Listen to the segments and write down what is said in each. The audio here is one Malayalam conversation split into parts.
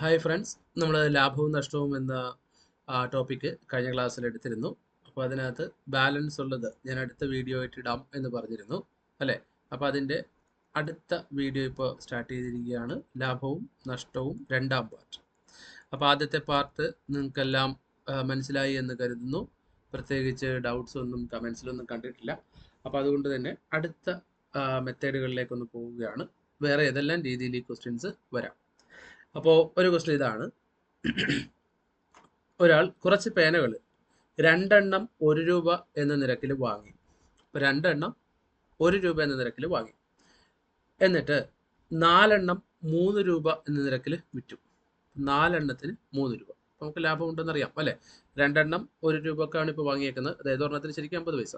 ഹായ് ഫ്രണ്ട്സ് നമ്മൾ ലാഭവും നഷ്ടവും എന്ന ടോപ്പിക്ക് കഴിഞ്ഞ ക്ലാസ്സിൽ എടുത്തിരുന്നു. അപ്പോൾ അതിനകത്ത് ബാലൻസ് ഉള്ളത് ഞാൻ അടുത്ത വീഡിയോ ആയിട്ട് എന്ന് പറഞ്ഞിരുന്നു. അല്ലേ? അപ്പോൾ അതിന്റെ അടുത്ത വീഡിയോ ഇപ്പോൾ സ്റ്റാർട്ട് ചെയ്തിരിക്കുകയാണ്. ലാഭവും നഷ്ടവും രണ്ടാം പാർട്ട് അപ്പോൾ ആദ്യത്തെ പാർട്ട് നിങ്ങൾക്കെല്ലാം മനസ്സിലായി എന്ന് കരുതുന്നു. പ്രത്യേകിച്ച് ഡൗട്ട്സ് ഒന്നും കമൻസിലൊന്നും കണ്ടിട്ടില്ല. അപ്പോൾ അതുകൊണ്ട് തന്നെ അടുത്ത മെത്തേഡുകളിലേക്കൊന്ന് പോവുകയാണ്. വേറെ ഏതെല്ലാം രീതിയിൽ ഈ ക്വസ്റ്റ്യൻസ് വരാം? അപ്പോൾ ഒരു ക്വസ്റ്റ്യൻ ഇതാണ്. ഒരാൾ കുറച്ച് പേനകൾ രണ്ടെണ്ണം ഒരു രൂപ എന്ന നിരക്കിൽ വാങ്ങി. രണ്ടെണ്ണം ഒരു രൂപ എന്ന നിരക്കിൽ വാങ്ങി. എന്നിട്ട് നാലെണ്ണം മൂന്ന് രൂപ എന്ന നിരക്കിൽ വിറ്റു. നാലെണ്ണത്തിന് മൂന്ന് രൂപ. നമുക്ക് ലാഭം ഉണ്ടെന്ന് അറിയാം അല്ലേ? രണ്ടെണ്ണം ഒരു രൂപക്കാണ് ഇപ്പോൾ വാങ്ങിയേക്കുന്നത്. അതായത് ഒരെണ്ണത്തിന് ശരിക്കും അമ്പത് പൈസ.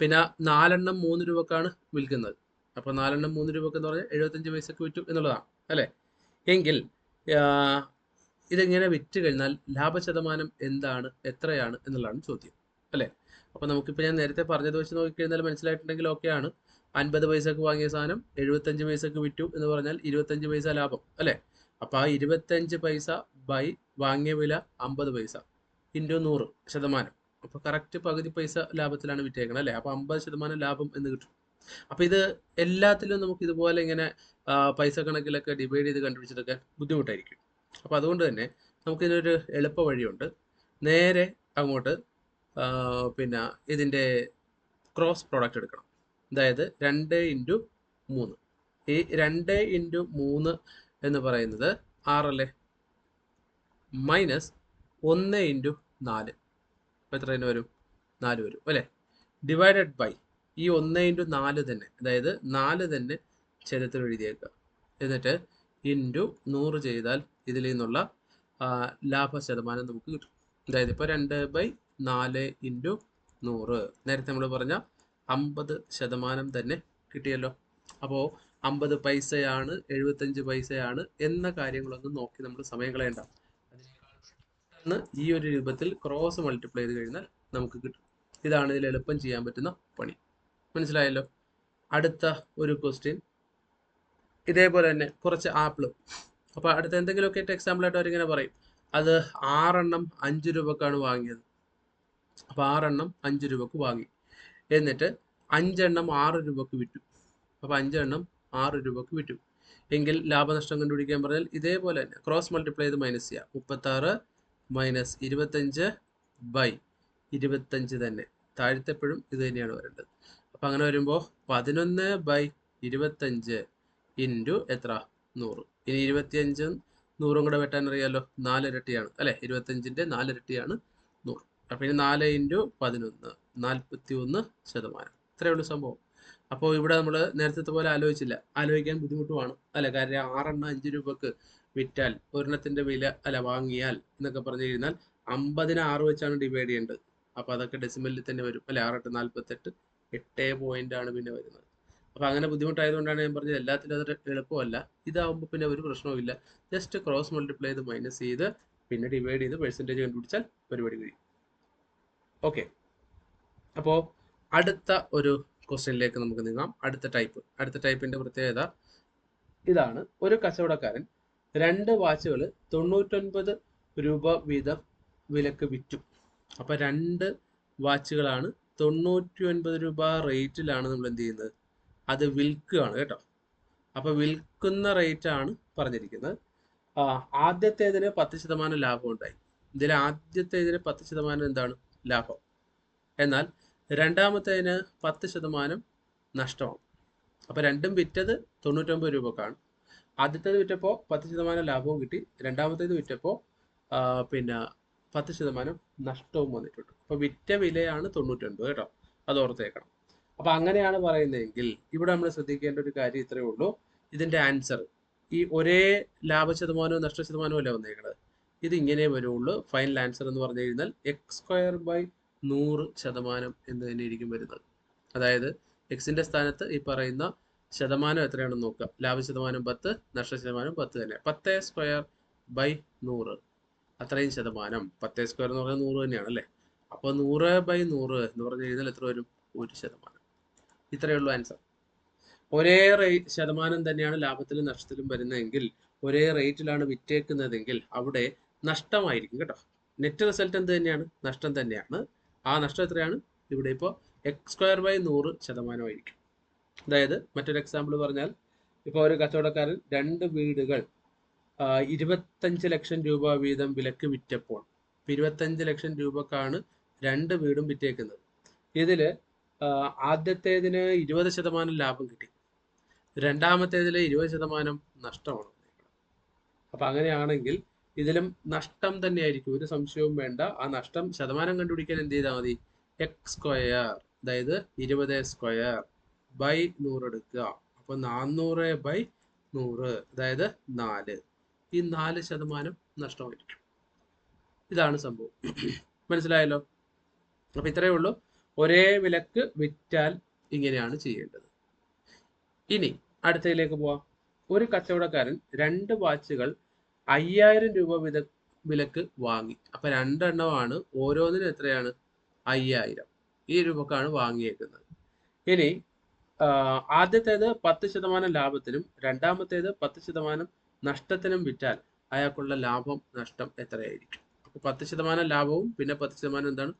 പിന്നെ നാലെണ്ണം മൂന്ന് രൂപക്കാണ് വിൽക്കുന്നത്. അപ്പോൾ നാലെണ്ണം മൂന്ന് രൂപക്ക് എന്ന് പറഞ്ഞാൽ എഴുപത്തഞ്ച് പൈസക്ക് വിറ്റു എന്നുള്ളതാണ് അല്ലേ? എങ്കിൽ ഇതെങ്ങനെ വിറ്റ് കഴിഞ്ഞാൽ ലാഭശതമാനം എന്താണ് എത്രയാണ് എന്നുള്ളതാണ് ചോദ്യം. അല്ലേ? അപ്പോൾ നമുക്കിപ്പോൾ ഞാൻ നേരത്തെ പറഞ്ഞത് വെച്ച് നോക്കിക്കഴിഞ്ഞാൽ മനസ്സിലായിട്ടുണ്ടെങ്കിൽ ഓക്കെയാണ് അൻപത് പൈസക്ക് വാങ്ങിയ സാധനം എഴുപത്തഞ്ച് പൈസക്ക് വിറ്റു എന്ന് പറഞ്ഞാൽ ഇരുപത്തഞ്ച് പൈസ ലാഭം അല്ലേ? അപ്പോൾ ആ ഇരുപത്തഞ്ച് പൈസ ബൈ വാങ്ങിയ വില അമ്പത് പൈസ ഇന്റു നൂറ് ശതമാനം. അപ്പോൾ കറക്റ്റ് പകുതി പൈസ ലാഭത്തിലാണ് വിറ്റേക്കുന്നത് അല്ലേ? അപ്പോൾ അമ്പത് ശതമാനം ലാഭം എന്ന് കിട്ടും. അപ്പോൾ ഇത് എല്ലാത്തിലും നമുക്ക് ഇതുപോലെ ഇങ്ങനെ പൈസ കണക്കിലൊക്കെ ഡിവൈഡ് ചെയ്ത് കണ്ടുപിടിച്ചെടുക്കാൻ ബുദ്ധിമുട്ടായിരിക്കും. അപ്പോൾ അതുകൊണ്ട് തന്നെ നമുക്കിതിനൊരു എളുപ്പ വഴിയുണ്ട്. നേരെ അങ്ങോട്ട് പിന്നെ ഇതിന്റെ ക്രോസ് പ്രോഡക്റ്റ് എടുക്കണം. അതായത് രണ്ട് ഇന്റു മൂന്ന്. ഈ രണ്ട് ഇന്റു മൂന്ന് എന്ന് പറയുന്നത് ആറല്ലേ മൈനസ് ഒന്ന് ഇന്റു നാല്. അപ്പോൾ എത്ര തന്നെ വരും? നാല് വരും. അല്ലേ? ഡിവൈഡഡ് ബൈ ഈ ഒന്ന് ഇന്റു നാല് തന്നെ അതായത് നാല് തന്നെ ഛേദത്തിൽ എഴുതിയേക്കുക. എന്നിട്ട് ഇന്റു നൂറ് ചെയ്താൽ ഇതിൽ നിന്നുള്ള ലാഭ ശതമാനം നമുക്ക് കിട്ടും. അതായത് ഇപ്പോൾ രണ്ട് ബൈ നാല് ഇന്റു നൂറ്. നേരത്തെ നമ്മൾ പറഞ്ഞ അമ്പത് ശതമാനം തന്നെ കിട്ടിയല്ലോ. അപ്പോൾ അമ്പത് പൈസയാണ് എഴുപത്തഞ്ച് പൈസയാണ് എന്ന കാര്യങ്ങളൊന്നും നോക്കി നമ്മൾ സമയം കളയണ്ട. അതിനേക്കാൾ ഈ ഒരു രൂപത്തിൽ ക്രോസ് മൾട്ടിപ്ലൈ ചെയ്ത് കഴിഞ്ഞാൽ നമുക്ക് കിട്ടും. ഇതാണ് ഇതിൽ എളുപ്പം ചെയ്യാൻ പറ്റുന്ന പണി. മനസ്സിലായല്ലോ? അടുത്ത ഒരു ക്വസ്റ്റ്യൻ ഇതേപോലെ തന്നെ കുറച്ച് ആപ്പിൾ അപ്പോൾ അടുത്ത എന്തെങ്കിലുമൊക്കെ ആയിട്ട് എക്സാമ്പിൾ ആയിട്ട് അവരിങ്ങനെ പറയും. അത് ആറെണ്ണം അഞ്ച് രൂപക്കാണ് വാങ്ങിയത്. അപ്പോൾ ആറെണ്ണം അഞ്ച് രൂപക്ക് വാങ്ങി. എന്നിട്ട് അഞ്ചെണ്ണം ആറ് രൂപക്ക് വിറ്റു. അപ്പോൾ അഞ്ചെണ്ണം ആറ് രൂപക്ക് വിറ്റു. എങ്കിൽ ലാഭനഷ്ടം കണ്ടുപിടിക്കാൻ പറഞ്ഞാൽ ഇതേപോലെ തന്നെ ക്രോസ് മൾട്ടിപ്ലൈ ചെയ്ത് മൈനസ് ചെയ്യാം. മുപ്പത്താറ് മൈനസ് ഇരുപത്തഞ്ച് ബൈ ഇരുപത്തഞ്ച് തന്നെ. താഴത്തെപ്പോഴും ഇത് തന്നെയാണ് വരേണ്ടത്. അപ്പം അങ്ങനെ വരുമ്പോൾ പതിനൊന്ന് ബൈ ഇരുപത്തഞ്ച് ഇന്റു എത്ര? നൂറ്. ഇനി ഇരുപത്തിയഞ്ചും നൂറും കൂടെ വെട്ടാൻ അറിയാമല്ലോ നാലിരട്ടിയാണ്. അല്ലേ? ഇരുപത്തഞ്ചിന്റെ നാലിരട്ടിയാണ് നൂറ്. അപ്പം ഇനി നാല് ഇന്റു പതിനൊന്ന്. നാൽപ്പത്തി ഒന്ന് ശതമാനം. ഇത്രയേ ഉള്ളൂ സംഭവം. അപ്പോൾ ഇവിടെ നമ്മൾ നേരത്തെ പോലെ ആലോചിച്ചില്ല. ആലോചിക്കാൻ ബുദ്ധിമുട്ടുമാണ്. അല്ലെ? കാര്യം ആറെണ്ണം അഞ്ച് രൂപക്ക് വിറ്റാൽ ഒരെണ്ണത്തിന്റെ വില അല്ല വാങ്ങിയാൽ എന്നൊക്കെ പറഞ്ഞു കഴിഞ്ഞാൽ അമ്പതിന് ആറ് വെച്ചാണ് ഡിവൈഡ് ചെയ്യേണ്ടത്. അപ്പോൾ അതൊക്കെ ഡെസിമലിൽ തന്നെ വരും. അല്ലെ? ആറെട്ട് നാൽപ്പത്തെട്ട് എട്ട് പോയിന്റ് ആണ് പിന്നെ വരുന്നത്. അപ്പോൾ അങ്ങനെ ബുദ്ധിമുട്ടായതുകൊണ്ടാണ് ഞാൻ പറഞ്ഞത് എല്ലാത്തിലും അത് എളുപ്പമല്ല. ഇതാവുമ്പോൾ പിന്നെ ഒരു പ്രശ്നവുമില്ല ജസ്റ്റ് ക്രോസ് മൾട്ടിപ്ലൈ ചെയ്ത് മൈനസ് ചെയ്ത് പിന്നെ ഡിവൈഡ് ചെയ്ത് പെർസെന്റേജ് കണ്ടുപിടിച്ചാൽ പരിപാടി കഴിയും. ഓക്കെ അപ്പോൾ അടുത്ത ഒരു ക്വസ്റ്റ്യനിലേക്ക് നമുക്ക് നീങ്ങാം. അടുത്ത ടൈപ്പ് അടുത്ത ടൈപ്പിന്റെ പ്രത്യേകത ഇതാണ്. ഒരു കച്ചവടക്കാരൻ രണ്ട് വാച്ചുകൾ തൊണ്ണൂറ്റൊൻപത് രൂപ വീതം വിലക്ക് വിറ്റു. അപ്പോൾ രണ്ട് വാച്ചുകളാണ് തൊണ്ണൂറ്റി ഒൻപത് രൂപ റേറ്റിലാണ് നമ്മൾ എന്ത് ചെയ്യുന്നത് അത് വിൽക്കുകയാണ് കേട്ടോ. അപ്പോൾ വിൽക്കുന്ന റേറ്റ് ആണ് പറഞ്ഞിരിക്കുന്നത് ആദ്യത്തേതിന് പത്ത് ശതമാനം ലാഭം ഉണ്ടായി. ഇതിൽ ആദ്യത്തേതിന് പത്ത് ശതമാനം എന്താണ്? ലാഭം. എന്നാൽ രണ്ടാമത്തേതിന് പത്ത് ശതമാനം നഷ്ടമാണ്. അപ്പോൾ രണ്ടും വിറ്റത് തൊണ്ണൂറ്റൊമ്പത് രൂപക്കാണ്. ആദ്യത്തേത് വിറ്റപ്പോൾ പത്ത് ശതമാനം ലാഭവും കിട്ടി. രണ്ടാമത്തേത് വിറ്റപ്പോൾ പിന്നെ പത്ത് ശതമാനം നഷ്ടവും വന്നിട്ടുണ്ട്. അപ്പോൾ വിറ്റ വിലയാണ് തൊണ്ണൂറ്റൊൻപത് കേട്ടോ. അത് ഓർത്തേക്കണം. അപ്പോൾ അങ്ങനെയാണ് പറയുന്നതെങ്കിൽ ഇവിടെ നമ്മൾ ശ്രദ്ധിക്കേണ്ട ഒരു കാര്യം ഇത്രയേ ഉള്ളൂ. ഇതിന്റെ ആൻസർ ഈ ഒരേ ലാഭ ശതമാനവും നഷ്ട ശതമാനവും അല്ല വന്നേക്കുന്നത് ഇത് ഇങ്ങനെ വരുള്ളൂ. ഫൈനൽ ആൻസർ എന്ന് പറഞ്ഞു കഴിഞ്ഞാൽ എക്സ് സ്ക്വയർ ബൈ നൂറ് ശതമാനം എന്ന് തന്നെ ആയിരിക്കും വരുന്നത്. അതായത് എക്സിന്റെ സ്ഥാനത്ത് ഈ പറയുന്ന ശതമാനം എത്രയാണെന്ന് നോക്കുക. ലാഭ ശതമാനം പത്ത് നഷ്ട ശതമാനം പത്ത് തന്നെ. പത്ത് സ്ക്വയർ ബൈ നൂറ്. അത്രയും ശതമാനം. പത്ത് സ്ക്വയർ എന്ന് പറഞ്ഞാൽ നൂറ് തന്നെയാണ് അല്ലേ? അപ്പോൾ നൂറ് ബൈ നൂറ് എന്ന് പറഞ്ഞു കഴിഞ്ഞാൽ എത്ര വരും? ഒരു ശതമാനം. ഇത്രയേ ഉള്ളൂ ആൻസർ ഒരേ റേറ്റ് ശതമാനം തന്നെയാണ് ലാഭത്തിലും നഷ്ടത്തിലും വരുന്നതെങ്കിൽ ഒരേ റേറ്റിലാണ് വിറ്റേക്കുന്നതെങ്കിൽ അവിടെ നഷ്ടമായിരിക്കും കേട്ടോ. നെറ്റ് റിസൾട്ട് എന്ത് തന്നെയാണ്? നഷ്ടം തന്നെയാണ്. ആ നഷ്ടം എത്രയാണ്? ഇവിടെ ഇപ്പോൾ എക്സ് സ്ക്വയർ ബൈ നൂറ് ശതമാനമായിരിക്കും. അതായത് മറ്റൊരു എക്സാമ്പിൾ പറഞ്ഞാൽ ഇപ്പോൾ ഒരു കച്ചവടക്കാരൻ രണ്ട് വീടുകൾ ഇരുപത്തഞ്ച് ലക്ഷം രൂപ വീതം വിലക്ക് വിറ്റപ്പോൾ ഇരുപത്തഞ്ച് ലക്ഷം രൂപക്കാണ് രണ്ട് വീടും വിറ്റേക്കുന്നത്. ഇതിൽ ആ, ആദ്യത്തേതിന് ഇരുപത് ശതമാനം ലാഭം കിട്ടി. രണ്ടാമത്തേതിൽ ഇരുപത് ശതമാനം നഷ്ടമാണ്. അപ്പൊ അങ്ങനെയാണെങ്കിൽ ഇതിലും നഷ്ടം തന്നെയായിരിക്കും. ഒരു സംശയവും വേണ്ട. ആ നഷ്ടം ശതമാനം കണ്ടുപിടിക്കാൻ എന്ത് ചെയ്താൽ മതി? എക്സ് സ്ക്വയർ അതായത് ഇരുപത് സ്ക്വയർ ബൈ നൂറ് എടുക്കുക. അപ്പൊ നാന്നൂറ് ബൈ നൂറ് അതായത് നാല്. ഈ നാല് ശതമാനം നഷ്ടമായിരിക്കും. ഇതാണ് സംഭവം. മനസ്സിലായല്ലോ? അപ്പൊ ഇത്രയേ ഉള്ളൂ. ഒരേ വിലക്ക് വിറ്റാൽ ഇങ്ങനെയാണ് ചെയ്യേണ്ടത്. ഇനി അടുത്തതിലേക്ക് പോവാം. ഒരു കച്ചവടക്കാരൻ രണ്ട് വാച്ചുകൾ അയ്യായിരം രൂപ വിത വിലക്ക് വാങ്ങി. അപ്പൊ രണ്ടെണ്ണമാണ് ഓരോന്നിനും എത്രയാണ്? അയ്യായിരം. ഈ രൂപക്കാണ് വാങ്ങിയേക്കുന്നത്. ഇനി ആദ്യത്തേത് പത്ത് ശതമാനം ലാഭത്തിനും രണ്ടാമത്തേത് പത്ത് ശതമാനം നഷ്ടത്തിനും വിറ്റാൽ അയാൾക്കുള്ള ലാഭം നഷ്ടം എത്രയായിരിക്കും? പത്ത് ശതമാനം ലാഭവും പിന്നെ പത്ത് ശതമാനം എന്താണ്?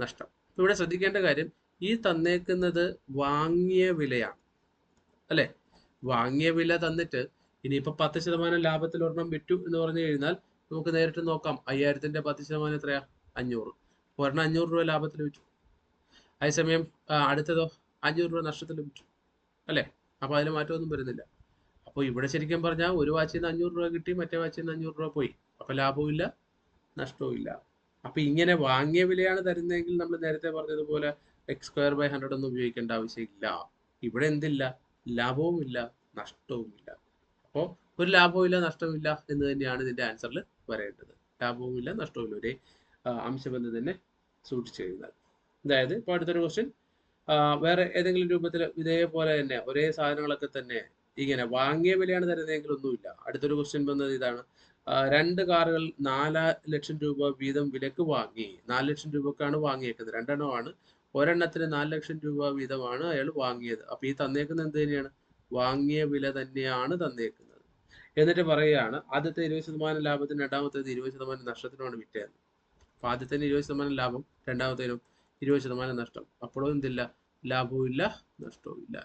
നഷ്ടം. അപ്പൊ ഇവിടെ ശ്രദ്ധിക്കേണ്ട കാര്യം ഈ തന്നേക്കുന്നത് വാങ്ങിയ വിലയാണ്. അല്ലെ? വാങ്ങിയ വില തന്നിട്ട് ഇനിയിപ്പോ പത്ത് ശതമാനം ലാഭത്തിൽ ഒരെണ്ണം വിറ്റു എന്ന് പറഞ്ഞു കഴിഞ്ഞാൽ നമുക്ക് നേരിട്ട് നോക്കാം അയ്യായിരത്തിന്റെ പത്ത് ശതമാനം എത്രയാ? അഞ്ഞൂറ്. ഒരെണ്ണം അഞ്ഞൂറ് രൂപ ലാഭത്തിൽ വിറ്റു. അതേസമയം അടുത്തതോ? അഞ്ഞൂറ് രൂപ നഷ്ടത്തിൽ വിറ്റു. അല്ലേ? അപ്പൊ അതിൽ മാറ്റമൊന്നും വരുന്നില്ല. അപ്പോൾ ഇവിടെ ശരിക്കും പറഞ്ഞാൽ ഒരു വാച്ചിൽ നിന്ന് അഞ്ഞൂറ് രൂപ കിട്ടി മറ്റേ വാച്ചിൽ നിന്ന് അഞ്ഞൂറ് രൂപ പോയി. അപ്പോൾ ലാഭവും ഇല്ല നഷ്ടവും ഇല്ല അപ്പൊ ഇങ്ങനെ വാങ്ങിയ വിലയാണ് തരുന്നതെങ്കിൽ നമ്മൾ നേരത്തെ പറഞ്ഞതുപോലെ എക്സ് സ്ക്വയർ ബൈ ഹൺഡ്രഡ് ഒന്നും ഉപയോഗിക്കേണ്ട ആവശ്യമില്ല. ഇവിടെ എന്തില്ല? ലാഭവുമില്ല നഷ്ടവുമില്ല. അപ്പോൾ ഒരു ലാഭവുമില്ല നഷ്ടവുമില്ല എന്ന് തന്നെയാണ് ഇതിന്റെ ആൻസറിൽ വരേണ്ടത്. ലാഭവുമില്ല നഷ്ടവുമില്ല ഒരേ അംശബന്ധം തന്നെ സൂക്ഷിച്ചു കഴിഞ്ഞാൽ. അതായത് ഇപ്പോൾ അടുത്തൊരു ക്വസ്റ്റ്യൻ വേറെ ഏതെങ്കിലും രൂപത്തിൽ ഇതേപോലെ തന്നെ ഒരേ സാധനങ്ങളൊക്കെ തന്നെ ഇങ്ങനെ വാങ്ങിയ വിലയാണ് തരുന്നതെങ്കിൽ ഒന്നുമില്ല. അടുത്തൊരു ക്വസ്റ്റ്യൻ വന്നത് ഇതാണ്. രണ്ട് കാറുകൾ നാല് ലക്ഷം രൂപ വീതം വിലക്ക് വാങ്ങി. നാല് ലക്ഷം രൂപക്കാണ് വാങ്ങിയേക്കുന്നത്. രണ്ടെണ്ണമാണ്. ഒരെണ്ണത്തിന് നാല് ലക്ഷം രൂപ വീതമാണ് അയാൾ വാങ്ങിയത്. അപ്പൊ ഈ തന്നേക്കുന്നത് എന്ത് തന്നെയാണ്? വാങ്ങിയ വില തന്നെയാണ് തന്നേക്കുന്നത്. എന്നിട്ട് പറയുകയാണ് ആദ്യത്തെ ഇരുപത് ശതമാനം ലാഭത്തിന് രണ്ടാമത്തേത് ഇരുപത് ശതമാനം നഷ്ടത്തിനുമാണ് വിറ്റത്. അപ്പൊ ആദ്യത്തിന് ഇരുപത് ശതമാനം ലാഭം രണ്ടാമത്തേനും ഇരുപത് ശതമാനം നഷ്ടം. അപ്പോഴും എന്തില്ല? ലാഭവും ഇല്ല നഷ്ടവും ഇല്ല.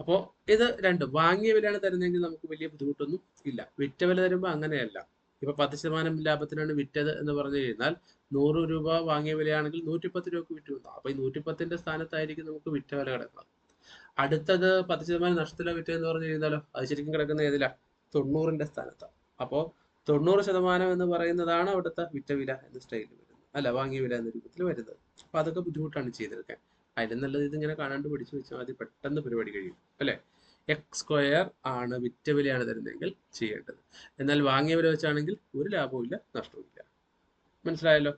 അപ്പോ ഇത് രണ്ട്. വാങ്ങിയ വിലയാണ് തരുന്നതെങ്കിൽ നമുക്ക് വലിയ ബുദ്ധിമുട്ടൊന്നും ഇല്ല. വിറ്റ വില തരുമ്പോൾ അങ്ങനെയല്ല. ഇപ്പൊ പത്ത് ശതമാനം ലാഭത്തിനാണ് വിറ്റത് എന്ന് പറഞ്ഞു കഴിഞ്ഞാൽ നൂറ് രൂപ വാങ്ങിയ വിലയാണെങ്കിൽ നൂറ്റിപ്പത്ത് രൂപക്ക് വിറ്റ് വന്നു. അപ്പൊ ഈ നൂറ്റിപ്പത്തിന്റെ സ്ഥാനത്തായിരിക്കും നമുക്ക് വിറ്റ വില കിടക്കുന്നത് അടുത്തത് പത്ത് ശതമാനം നഷ്ടത്തിലോ വിറ്റെന്ന് പറഞ്ഞു കഴിഞ്ഞാലോ? അത് ശരിക്കും കിടക്കുന്ന ഏതിലാ? തൊണ്ണൂറിന്റെ സ്ഥാനത്താണ് അപ്പോ തൊണ്ണൂറ് ശതമാനം എന്ന് പറയുന്നതാണ് അവിടുത്തെ വിറ്റ വില എന്ന സ്റ്റൈലിൽ വരുന്നത്. അല്ല വാങ്ങിയ വില എന്ന രൂപത്തിൽ വരുന്നത്. അപ്പൊ അതൊക്കെ ബുദ്ധിമുട്ടാണ് ചെയ്തെടുക്കാൻ അതിലും നല്ലത് ഇതിങ്ങനെ കാണാണ്ട് പിടിച്ചു വെച്ചാൽ മതി പെട്ടെന്ന് പരിപാടി കഴിയും അല്ലെ? എക്സ് സ്ക്വയർ ആണ് വിറ്റ വിലയാണ് തരുന്നതെങ്കിൽ ചെയ്യേണ്ടത്. എന്നാൽ വാങ്ങിയ വില വെച്ചാണെങ്കിൽ ഒരു ലാഭവും ഇല്ല നഷ്ടവും ഇല്ല. മനസ്സിലായല്ലോ?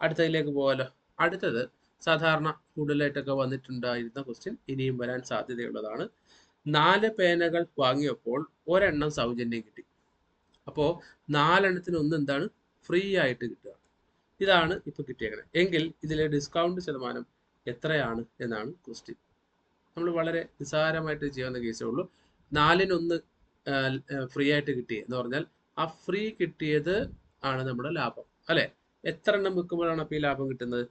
അടുത്തതിലേക്ക് പോകാലോ അടുത്തത് സാധാരണ കൂടുതലായിട്ടൊക്കെ വന്നിട്ടുണ്ടായിരുന്ന ക്വസ്റ്റ്യൻ ഇനിയും വരാൻ സാധ്യതയുള്ളതാണ്. നാല് പേനകൾ വാങ്ങിയപ്പോൾ ഒരെണ്ണം സൗജന്യം കിട്ടി. അപ്പോൾ നാലെണ്ണത്തിന് ഒന്ന് എന്താണ്? ഫ്രീ ആയിട്ട് കിട്ടുക. ഇതാണ് ഇപ്പൊ കിട്ടിയേക്കുന്നത് എങ്കിൽ ഇതിലെ ഡിസ്കൗണ്ട് ശതമാനം എത്രയാണ് എന്നാണ് ക്വസ്റ്റ്യൻ നമ്മൾ വളരെ നിസ്സാരമായിട്ട് ചെയ്യാവുന്ന കേസേ ഉള്ളൂ. നാലിനൊന്ന് ഫ്രീ ആയിട്ട് കിട്ടി എന്ന് പറഞ്ഞാൽ ആ ഫ്രീ കിട്ടിയത് ആണ് നമ്മുടെ ലാഭം. അല്ലെ? എത്ര എണ്ണം വിൽക്കുമ്പോഴാണ് അപ്പോൾ ഈ ലാഭം കിട്ടുന്നത്?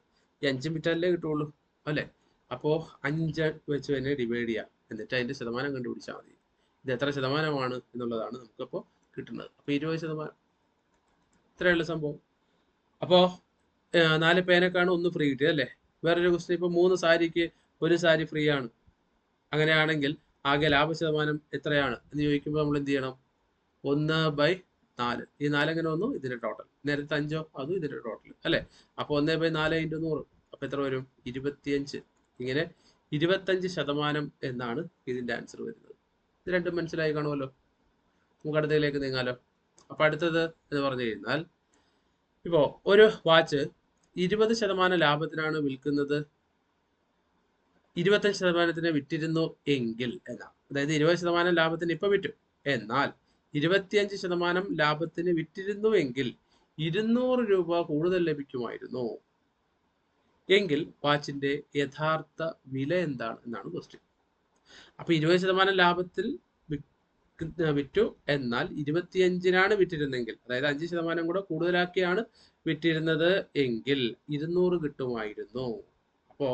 ഈ അഞ്ച് മിറ്റാലേ കിട്ടുള്ളൂ. അല്ലെ? അപ്പോ അഞ്ച് വെച്ച് തന്നെ ഡിവൈഡ് ചെയ്യാം. എന്നിട്ട് അതിന്റെ ശതമാനം കണ്ടുപിടിച്ചാൽ മതി. ഇത് എത്ര ശതമാനമാണ് എന്നുള്ളതാണ് നമുക്കപ്പോൾ കിട്ടുന്നത്. അപ്പോൾ ഇരുപത് ശതമാനം. ഇത്രയുള്ള സംഭവം. അപ്പോ നാല് പേനക്കാണ് ഒന്ന് ഫ്രീ കിട്ടിയത് അല്ലേ? വേറൊരു ക്വസ്റ്റ്യൻ ഇപ്പൊ മൂന്ന് സാരിക്ക് ഒരു സാരി ഫ്രീ ആണ്. അങ്ങനെയാണെങ്കിൽ ആകെ ലാഭ ശതമാനം എത്രയാണ്? എന്ന് ചോദിക്കുമ്പോൾ നമ്മൾ എന്ത് ചെയ്യണം? ഒന്ന് ബൈ നാല്. ഈ നാലെങ്ങനെ വന്നു? ഇതിന്റെ ടോട്ടൽ നേരത്തെ അഞ്ചോ അതും ഇതിന്റെ ടോട്ടൽ അല്ലെ? അപ്പൊ ഒന്നേ ബൈ നാല് ഇന്റു നൂറ്. അപ്പൊ എത്ര വരും? ഇരുപത്തിയഞ്ച്. ഇങ്ങനെ ഇരുപത്തഞ്ച് ശതമാനം എന്നാണ് ഇതിന്റെ ആൻസർ വരുന്നത്. ഇത് രണ്ടും മനസ്സിലായി കാണുമല്ലോ? നമുക്ക് അടുത്തതിലേക്ക് നീങ്ങാലോ. അപ്പൊ അടുത്തത് എന്ന് പറഞ്ഞു കഴിഞ്ഞാൽ ഇപ്പോ ഒരു വാച്ച് ഇരുപത് ശതമാനം ലാഭത്തിനാണ് വിൽക്കുന്നത്. ഇരുപത്തഞ്ച് ശതമാനത്തിന് വിറ്റിരുന്നു എങ്കിൽ അതായത് ഇരുപത് ശതമാനം ലാഭത്തിന് ഇപ്പൊ വിറ്റു. എന്നാൽ ഇരുപത്തിയഞ്ച് ശതമാനം ലാഭത്തിന് വിറ്റിരുന്നു എങ്കിൽ ഇരുന്നൂറ് രൂപ കൂടുതൽ ലഭിക്കുമായിരുന്നു. എങ്കിൽ വാച്ചിന്റെ യഥാർത്ഥ വില എന്താണ് എന്നാണ് ക്വസ്റ്റ്യൻ അപ്പൊ ഇരുപത് ശതമാനം ലാഭത്തിൽ വിറ്റു. എന്നാൽ ഇരുപത്തിയഞ്ചിനാണ് വിറ്റിരുന്നെങ്കിൽ അതായത് അഞ്ച് ശതമാനം കൂടെ കൂടുതലാക്കിയാണ് വിറ്റിരുന്നത് എങ്കിൽ ഇരുന്നൂറ് കിട്ടുമായിരുന്നു. അപ്പോ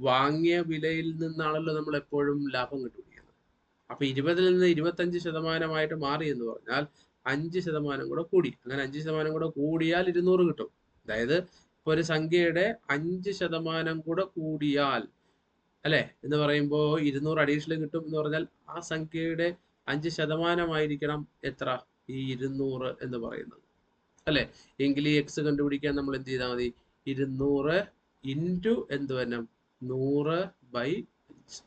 വാങ്ങിയ വിലയിൽ നിന്നാണല്ലോ നമ്മൾ എപ്പോഴും ലാഭം കിട്ടുകയാണ് അപ്പൊ ഇരുപതിൽ നിന്ന് ഇരുപത്തഞ്ച് ശതമാനമായിട്ട് മാറി എന്ന് പറഞ്ഞാൽ അഞ്ച് ശതമാനം കൂടെ കൂടി. അങ്ങനെ അഞ്ച് ശതമാനം കൂടെ കൂടിയാൽ ഇരുന്നൂറ് കിട്ടും. അതായത് ഇപ്പൊ ഒരു സംഖ്യയുടെ അഞ്ച് ശതമാനം കൂടെ കൂടിയാൽ അല്ലെ? എന്ന് പറയുമ്പോൾ ഇരുന്നൂറ് അഡീഷണൽ കിട്ടും എന്ന് പറഞ്ഞാൽ ആ സംഖ്യയുടെ അഞ്ച് ശതമാനമായിരിക്കണം എത്ര? ഈ ഇരുന്നൂറ് എന്ന് പറയുന്നത്. അല്ലെ? എങ്കിൽ ഈ എക്സ് കണ്ടുപിടിക്കാൻ നമ്മൾ എന്ത് ചെയ്താൽ മതി? ഇരുന്നൂറ് ഇന്റു എന്ത് വരണം? നൂറ് ബൈ അഞ്ച്.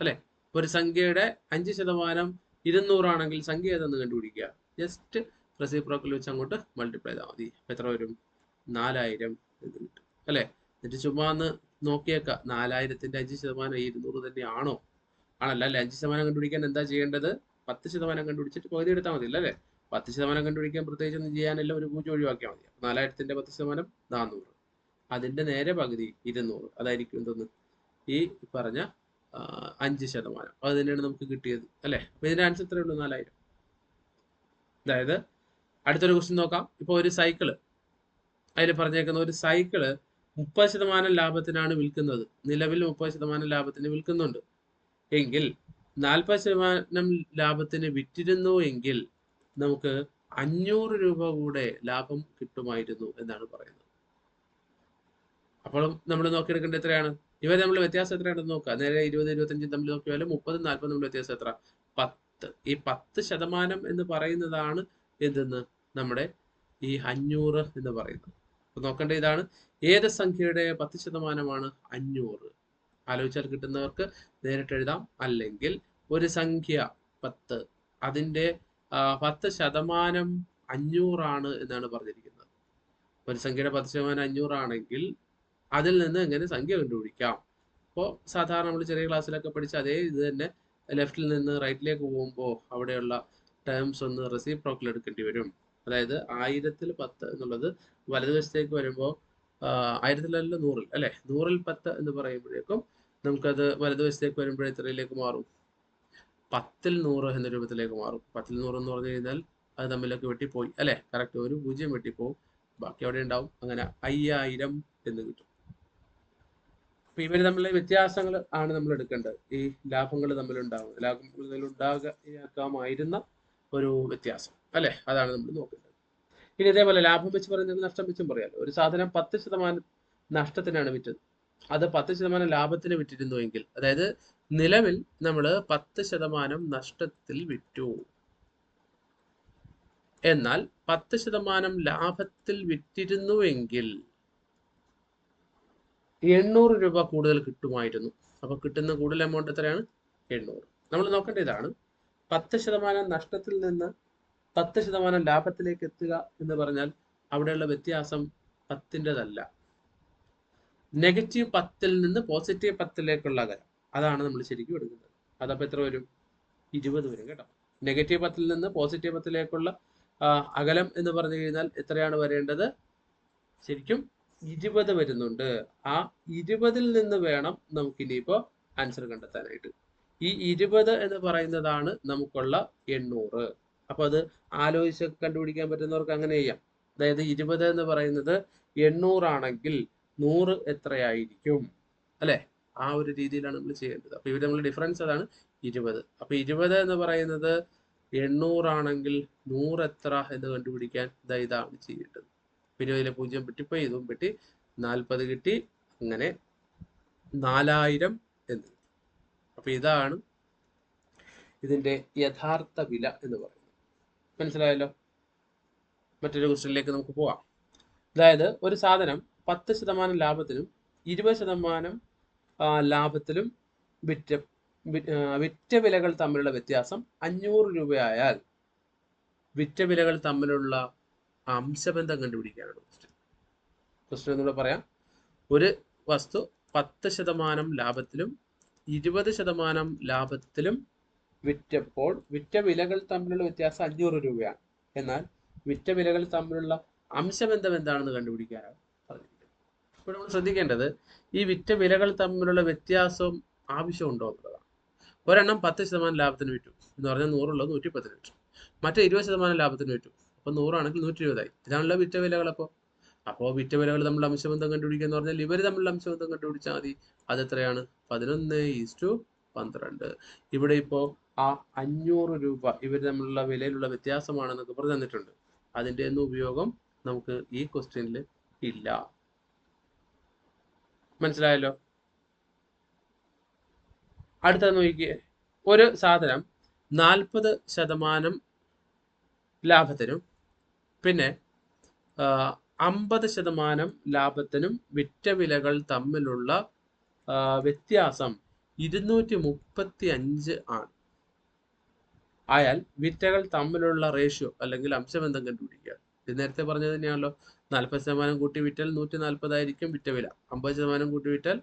അല്ലെ? ഒരു സംഖ്യയുടെ അഞ്ച് ശതമാനം ഇരുന്നൂറാണെങ്കിൽ സംഖ്യ ഏതെന്ന് കണ്ടുപിടിക്കുക? ജസ്റ്റ് റെസിപ്രോക്കൽ വെച്ച് അങ്ങോട്ട് മൾട്ടിപ്ലൈ ചെയ്താൽ മതി. എത്ര വരും? നാലായിരം എന്ന് കിട്ടും. അല്ലെ? എന്നിട്ട് ചുമ്മാ ഒന്ന് നോക്കിയേക്കാം. നാലായിരത്തിന്റെ അഞ്ച് ശതമാനം ഇരുന്നൂറ് തന്നെയാണോ ആണല്ല? അല്ലെ? അഞ്ച് ശതമാനം കണ്ടുപിടിക്കാൻ എന്താ ചെയ്യേണ്ടത്? പത്ത് ശതമാനം കണ്ടുപിടിച്ചിട്ട് പകുതി എടുത്താൽ മതി അല്ലേ? പത്ത് ശതമാനം കണ്ടുപിടിക്കാൻ പ്രത്യേകിച്ച് ഒന്നും ചെയ്യാനില്ല ഒരു പൂജ്യം ഒഴിവാക്കിയാൽ മതി. നാലായിരത്തിന്റെ പത്ത് ശതമാനം നാനൂറ് അതിന്റെ നേരെ പകുതി ഇരുന്നൂറ്. അതായിരിക്കും എന്തെന്ന്? ഈ പറഞ്ഞ അഞ്ച് ശതമാനം. അത് തന്നെയാണ് നമുക്ക് കിട്ടിയത്. അല്ലെ? അപ്പൊ ഇതിന്റെ ആൻസർ എത്ര ഉള്ളൂ നാലായിരം. അതായത് അടുത്തൊരു ക്വസ്റ്റ്യൻ നോക്കാം. ഇപ്പൊ ഒരു സൈക്കിൾ അതിൽ പറഞ്ഞേക്കുന്ന ഒരു സൈക്കിൾ മുപ്പത് ശതമാനം ലാഭത്തിനാണ് വിൽക്കുന്നത്. നിലവിൽ മുപ്പത് ശതമാനം ലാഭത്തിന് വിൽക്കുന്നുണ്ട്. എങ്കിൽ നാൽപ്പത് ശതമാനം ലാഭത്തിന് വിറ്റിരുന്നു എങ്കിൽ നമുക്ക് അഞ്ഞൂറ് രൂപ കൂടെ ലാഭം കിട്ടുമായിരുന്നു എന്നാണ് പറയുന്നത്. അപ്പോൾ നമ്മൾ നോക്കിയെടുക്കേണ്ടത് എത്രയാണ്? ഇവ നമ്മൾ വ്യത്യാസം എത്രയാണെന്ന് നോക്കുക. നേരെ ഇരുപത് ഇരുപത്തഞ്ചും തമ്മിൽ നോക്കിയാൽ മുപ്പതും നാൽപ്പതും തമ്മിൽ വ്യത്യാസം എത്ര? പത്ത്. ഈ പത്ത് ശതമാനം എന്ന് പറയുന്നതാണ് എന്തെന്ന്? നമ്മുടെ ഈ അഞ്ഞൂറ് എന്ന് പറയുന്നത്. അപ്പൊ നോക്കേണ്ട ഇതാണ് ഏത് സംഖ്യയുടെ പത്ത് ശതമാനമാണ് അഞ്ഞൂറ്? ആലോചിച്ചാൽ കിട്ടുന്നവർക്ക് നേരിട്ട് എഴുതാം. അല്ലെങ്കിൽ ഒരു സംഖ്യ പത്ത്. അതിന്റെ ആ, പത്ത് ശതമാനം അഞ്ഞൂറാണ് എന്നാണ് പറഞ്ഞിരിക്കുന്നത്. ഒരു സംഖ്യയുടെ പത്ത് ശതമാനം അഞ്ഞൂറാണെങ്കിൽ അതിൽ നിന്ന് എങ്ങനെ സംഖ്യ കണ്ടുപിടിക്കാം? അപ്പോൾ സാധാരണ നമ്മൾ ചെറിയ ക്ലാസ്സിലൊക്കെ പഠിച്ച അതേ ഇത് തന്നെ ലെഫ്റ്റിൽ നിന്ന് റൈറ്റിലേക്ക് പോകുമ്പോൾ അവിടെയുള്ള ടേംസ് ഒന്ന് റെസിപ്രോക്കൽ എടുക്കേണ്ടി വരും. അതായത് ആയിരത്തിൽ പത്ത് എന്നുള്ളത് വലതുവശത്തേക്ക് വരുമ്പോൾ ആയിരത്തിലല്ല നൂറിൽ അല്ലെ? നൂറിൽ പത്ത് എന്ന് പറയുമ്പോഴേക്കും നമുക്കത് വലതുവശത്തേക്ക് വരുമ്പോഴേ ഇത്രയിലേക്ക് മാറും? പത്തിൽ നൂറ് എന്ന രൂപത്തിലേക്ക് മാറും. പത്തിൽ നൂറ് എന്ന് പറഞ്ഞു കഴിഞ്ഞാൽ അത് തമ്മിലൊക്കെ വെട്ടിപ്പോയി. അല്ലെ? കറക്റ്റ് ഒരു പൂജ്യം വെട്ടിപ്പോവും. ബാക്കി അവിടെ ഉണ്ടാവും. അങ്ങനെ അയ്യായിരം എന്ന് കിട്ടും. അപ്പൊ ഇവർ തമ്മിലെ വ്യത്യാസങ്ങൾ ആണ് നമ്മൾ എടുക്കേണ്ടത്. ഈ ലാഭങ്ങൾ തമ്മിൽ ഉണ്ടാകുന്നത് ലാഭങ്ങൾ തമ്മിൽ ഉണ്ടാകാമായിരുന്ന ഒരു വ്യത്യാസം. അല്ലെ? അതാണ് നമ്മൾ നോക്കേണ്ടത്. ഇനി ഇതേപോലെ ലാഭം വെച്ച് പറയുന്നത് നഷ്ടം വെച്ചും പറയാലോ ഒരു സാധനം പത്ത് ശതമാനം നഷ്ടത്തിനാണ് വിറ്റത്. അത് പത്ത് ശതമാനം ലാഭത്തിന് വിറ്റിരുന്നു എങ്കിൽ അതായത് നിലവിൽ നമ്മൾ പത്ത് ശതമാനം നഷ്ടത്തിൽ വിറ്റു. എന്നാൽ പത്ത് ശതമാനം ലാഭത്തിൽ വിറ്റിരുന്നുവെങ്കിൽ എണ്ണൂറ് രൂപ കൂടുതൽ കിട്ടുമായിരുന്നു. അപ്പൊ കിട്ടുന്ന കൂടുതൽ എമൗണ്ട് എത്രയാണ്? എണ്ണൂറ്. നമ്മൾ നോക്കേണ്ട ഇതാണ്. പത്ത് ശതമാനം നഷ്ടത്തിൽ നിന്ന് പത്ത് ശതമാനം ലാഭത്തിലേക്ക് എത്തുക എന്ന് പറഞ്ഞാൽ അവിടെയുള്ള വ്യത്യാസം പത്തിന്റെതല്ല. നെഗറ്റീവ് പത്തിൽ നിന്ന് പോസിറ്റീവ് പത്തിലേക്കുള്ള അകലം. അതാണ് നമ്മൾ ശരിക്കും എടുക്കുന്നത്. അതപ്പോൾ എത്ര വരും? ഇരുപത് വരും കേട്ടോ. നെഗറ്റീവ് പത്തിൽ നിന്ന് പോസിറ്റീവ് പത്തിലേക്കുള്ള അകലം എന്ന് പറഞ്ഞു കഴിഞ്ഞാൽ എത്രയാണ് വരേണ്ടത്? ശരിക്കും ഇരുപത് വരുന്നുണ്ട്. ആ ഇരുപതിൽ നിന്ന് വേണം നമുക്ക് ഇനിയിപ്പോ ആൻസർ കണ്ടെത്താനായിട്ട്. ഈ ഇരുപത് എന്ന് പറയുന്നതാണ് നമുക്കുള്ള എണ്ണൂറ്. അപ്പൊ അത് ആലോചിച്ച് കണ്ടുപിടിക്കാൻ പറ്റുന്നവർക്ക് അങ്ങനെ ചെയ്യാം. അതായത് ഇരുപത് എന്ന് പറയുന്നത് എണ്ണൂറാണെങ്കിൽ നൂറ് എത്രയായിരിക്കും? അല്ലെ? ആ ഒരു രീതിയിലാണ് നമ്മൾ ചെയ്യേണ്ടത്. അപ്പോൾ ഇവിടെ നമ്മൾ ഡിഫറൻസ് അതാണ് ഇരുപത്. അപ്പോൾ ഇരുപത് എന്ന് പറയുന്നത് എണ്ണൂറാണെങ്കിൽ നൂറ് എത്ര എന്ന് കണ്ടുപിടിക്കാൻ ഇതാ ഇതാണ് ചെയ്യേണ്ടത്. ഇതിലെ പൂജ്യം വെട്ടിപ്പോയി ഇതും പെട്ടി നാൽപ്പത് കിട്ടി അങ്ങനെ നാലായിരം എന്ന്. അപ്പൊ ഇതാണ് ഇതിന്റെ യഥാർത്ഥ വില എന്ന് പറയുന്നത്. മനസ്സിലായല്ലോ? മറ്റൊരു ക്വസ്റ്റ്യനിലേക്ക് നമുക്ക് പോവാം. അതായത് ഒരു സാധനം പത്ത് ശതമാനം ലാഭത്തിനും ഇരുപത് ശതമാനം ലാഭത്തിലും വിറ്റ വിറ്റ വിലകൾ തമ്മിലുള്ള വ്യത്യാസം അഞ്ഞൂറ് രൂപയായാൽ വിറ്റ വിലകൾ തമ്മിലുള്ള അംശബന്ധം കണ്ടുപിടിക്കാനാണ് ക്വസ്റ്റ്യൻ ക്വസ്റ്റ്യൻ എന്നൂടെ പറയാം. ഒരു വസ്തു പത്ത് ശതമാനം ലാഭത്തിലും ഇരുപത് ശതമാനം ലാഭത്തിലും വിറ്റപ്പോൾ വിറ്റ വിലകൾ തമ്മിലുള്ള വ്യത്യാസം അഞ്ഞൂറ് രൂപയാണ്. എന്നാൽ വിറ്റ വിലകൾ തമ്മിലുള്ള അംശബന്ധം എന്താണെന്ന് കണ്ടുപിടിക്കാനാണ്? ഇപ്പോൾ നമ്മൾ ശ്രദ്ധിക്കേണ്ടത് ഈ വിറ്റ വിലകൾ തമ്മിലുള്ള വ്യത്യാസം ആവശ്യമുണ്ടോ എന്നുള്ളതാണ്. ഒരെണ്ണം പത്ത് ശതമാനം ലാഭത്തിന് വിറ്റു എന്ന് പറഞ്ഞാൽ നൂറുള്ളത് നൂറ്റി പത്തിന് വിറ്റു മറ്റേ ഇരുപത് ശതമാനം ലാഭത്തിന് വിറ്റു. അപ്പോൾ നൂറാണെങ്കിൽ നൂറ്റി ഇരുപതായി ഇതാണല്ലോ വിറ്റ വിലകൾ അപ്പോൾ അപ്പോൾ വിറ്റ വിലകൾ തമ്മിൽ അംശബന്ധം കണ്ടുപിടിക്കുക എന്ന് പറഞ്ഞാൽ ഇവർ തമ്മിലുള്ള അംശബന്ധം കണ്ടുപിടിച്ചാൽ മതി. അത് എത്രയാണ്? പതിനൊന്ന് ഈസ്റ്റു പന്ത്രണ്ട്. ഇവിടെ ഇപ്പോൾ ആ അഞ്ഞൂറ് രൂപ ഇവർ തമ്മിലുള്ള വിലയിലുള്ള വ്യത്യാസമാണെന്നൊക്കെ പറഞ്ഞു തന്നിട്ടുണ്ട്. അതിന്റെ ഒന്നും ഉപയോഗം നമുക്ക് ഈ ക്വസ്റ്റ്യനിൽ ഇല്ല. മനസ്സിലായല്ലോ? അടുത്തത് നോക്കിയേ ഒരു സാധനം നാൽപ്പത് ശതമാനം ലാഭത്തിനും പിന്നെ അമ്പത് ശതമാനം ലാഭത്തിനും വിറ്റ വിലകൾ തമ്മിലുള്ള വ്യത്യാസം ഇരുന്നൂറ്റി മുപ്പത്തി അഞ്ച് ആണ്. ആയാൽ വിറ്റകൾ തമ്മിലുള്ള റേഷ്യോ അല്ലെങ്കിൽ അംശബന്ധം കണ്ടുപിടിക്കുക. ഇത് നേരത്തെ പറഞ്ഞത് തന്നെയാണല്ലോ. നാൽപ്പത് ശതമാനം കൂട്ടി വിറ്റാൽ നൂറ്റി നാൽപ്പതായിരിക്കും വിറ്റ വില. അമ്പത് ശതമാനം കൂട്ടി വിറ്റാൽ